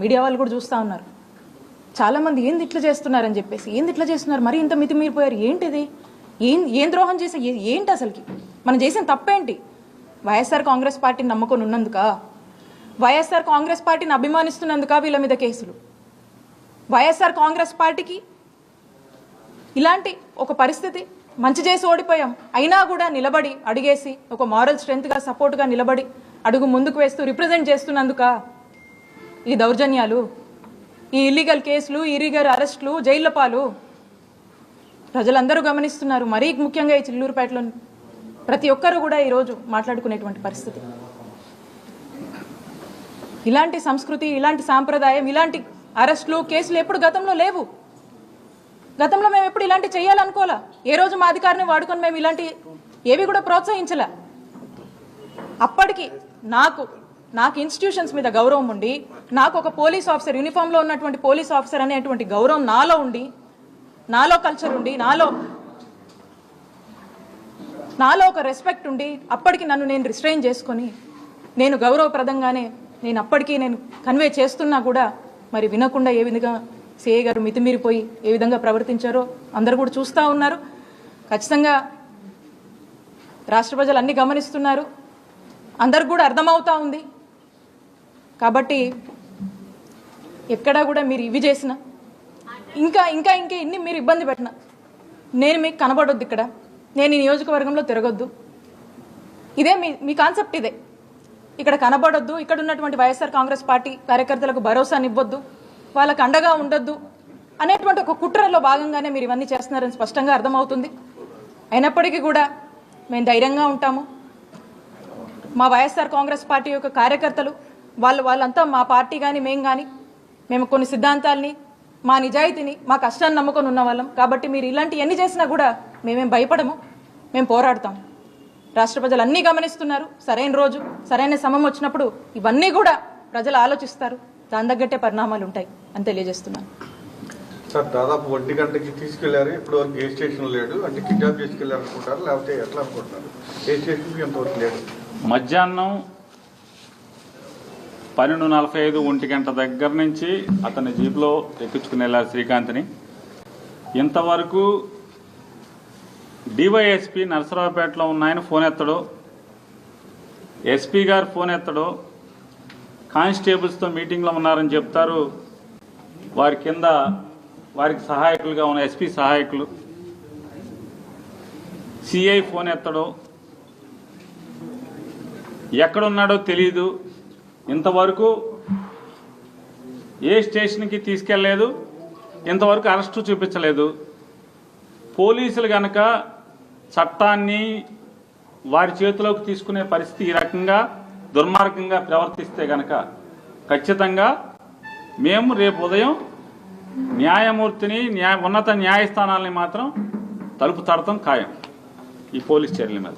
Media వాళ్ళు కూడా చూస్తూ ఉన్నారు. చాలామంది ఏంది ఇట్లా చేస్తున్నారని చెప్పేసి ఏంది ఇట్లా చేస్తున్నారు? మరి ఇంత పోయారు ఏంటిది? ఏం ఏం ద్రోహం చేసే ఏంటి అసలుకి? మనం చేసిన తప్పేంటి? వైఎస్ఆర్ కాంగ్రెస్ పార్టీని నమ్ముకొని ఉన్నందుక? వైఎస్ఆర్ కాంగ్రెస్ పార్టీని అభిమానిస్తున్నందుక వీళ్ళ మీద కేసులు? వైఎస్ఆర్ కాంగ్రెస్ పార్టీకి ఇలాంటి ఒక పరిస్థితి మంచి చేసి ఓడిపోయాం. అయినా కూడా నిలబడి అడిగేసి ఒక మారల్ స్ట్రెంత్గా సపోర్ట్గా నిలబడి అడుగు ముందుకు వేస్తూ రిప్రజెంట్ చేస్తున్నందుక? ఈ దౌర్జన్యాలు ఈ ఇల్లీగల్ కేసులు ఇల్లీగల్ అరెస్టులు జైళ్ళ పాలు. ప్రజలందరూ గమనిస్తున్నారు. మరీ ముఖ్యంగా ఈ చిల్లూరుపేటలో ప్రతి ఒక్కరూ కూడా ఈరోజు మాట్లాడుకునేటువంటి పరిస్థితి. ఇలాంటి సంస్కృతి ఇలాంటి సాంప్రదాయం ఇలాంటి అరెస్టులు కేసులు ఎప్పుడు గతంలో లేవు. గతంలో మేము ఎప్పుడు ఇలాంటి చేయాలనుకోలే? ఏ రోజు మా అధికారిని వాడుకొని మేము ఇలాంటి ఏవి కూడా ప్రోత్సహించలే? అప్పటికి నాకు నాకు ఇన్స్టిట్యూషన్స్ మీద గౌరవం ఉండి నాకు ఒక పోలీస్ ఆఫీసర్ యూనిఫామ్లో ఉన్నటువంటి పోలీస్ ఆఫీసర్ అనేటువంటి గౌరవం నాలో ఉండి నాలో కల్చర్ ఉండి నాలో నాలో ఒక రెస్పెక్ట్ ఉండి అప్పటికి నన్ను నేను రిస్ట్రైన్ చేసుకొని నేను గౌరవప్రదంగానే నేను అప్పటికీ నేను కన్వే చేస్తున్నా కూడా మరి వినకుండా ఏ విధంగా సిఏ గారు మితిమీరిపోయి ఏ విధంగా ప్రవర్తించారో అందరూ కూడా చూస్తూ ఉన్నారు. ఖచ్చితంగా రాష్ట్ర ప్రజలు అన్ని గమనిస్తున్నారు. అందరికి కూడా అర్థమవుతా ఉంది. కాబట్టి ఎక్కడా కూడా మీరు ఇవి చేసిన. ఇంకా ఇంకా ఇంకా ఇన్ని మీరు ఇబ్బంది పెట్టిన. నేను మీకు కనబడొద్దు ఇక్కడ. నేను ఈ నియోజకవర్గంలో తిరగొద్దు. ఇదే మీ మీ కాన్సెప్ట్ ఇదే. ఇక్కడ కనబడొద్దు. ఇక్కడ ఉన్నటువంటి వైఎస్ఆర్ కాంగ్రెస్ పార్టీ కార్యకర్తలకు భరోసానివ్వద్దు. వాళ్ళకు అండగా ఉండొద్దు. అనేటువంటి ఒక కుట్రలో భాగంగానే మీరు ఇవన్నీ చేస్తున్నారని స్పష్టంగా అర్థమవుతుంది. అయినప్పటికీ కూడా మేము ధైర్యంగా ఉంటాము. మా వైఎస్ఆర్ కాంగ్రెస్ పార్టీ యొక్క కార్యకర్తలు వాళ్ళు వాళ్ళంతా మా పార్టీ కానీ మేము కానీ మేము కొన్ని సిద్ధాంతాల్ని మా నిజాయితీని మా కష్టాన్ని నమ్ముకొని ఉన్న వాళ్ళం కాబట్టి మీరు ఇలాంటి ఎన్ని చేసినా కూడా మేమేం భయపడము. మేము పోరాడతాం. రాష్ట్ర ప్రజలు అన్నీ గమనిస్తున్నారు. సరైన రోజు సరైన సమయం వచ్చినప్పుడు ఇవన్నీ కూడా ప్రజలు ఆలోచిస్తారు. దాని తగ్గట్టే పరిణామాలు ఉంటాయి అని తెలియజేస్తున్నాను. సార్ దాదాపు ఒంటి గంటకి తీసుకెళ్ళారు. ఇప్పుడు వరకు ఏ స్టేషన్ లేడు. అంటే కిడ్నాప్ చేసుకెళ్ళారు అనుకుంటారు లేకపోతే ఎట్లా అనుకుంటున్నారు? ఏ స్టేషన్కి ఎంతవరకు లేడు? మధ్యాహ్నం పన్నెండు నలభై ఐదు ఒంటి గంట దగ్గర నుంచి అతని జీప్లో ఎక్కించుకుని వెళ్ళారు శ్రీకాంత్ని. ఇంతవరకు డివైఎస్పి నరసరావుపేటలో ఉన్న ఆయన ఫోన్ ఎత్తడు ఎస్పీ గారు ఫోన్ ఎత్తడు కానిస్టేబుల్స్తో మీటింగ్లో ఉన్నారని చెప్తారు. వారి కింద వారికి సహాయకులుగా ఉన్న ఎస్పీ సహాయకులు. సిఐ ఫోన్ ఎత్తడు ఎక్కడున్నాడో తెలియదు ఇంతవరకు ఏ స్టేషన్కి తీసుకెళ్ళలేదు ఇంతవరకు అరెస్టు చూపించలేదు. పోలీసులు గనక చట్టాన్ని వారి చేతిలోకి తీసుకునే పరిస్థితి ఈ రకంగా దుర్మార్గంగా ప్రవర్తిస్తే గనక ఖచ్చితంగా మేము రేపు ఉదయం న్యాయమూర్తిని న్యాయ ఉన్నత న్యాయస్థానాల్ని మాత్రం తలుపు తడతాం ఖాయం ఈ పోలీస్ చర్యల మీద.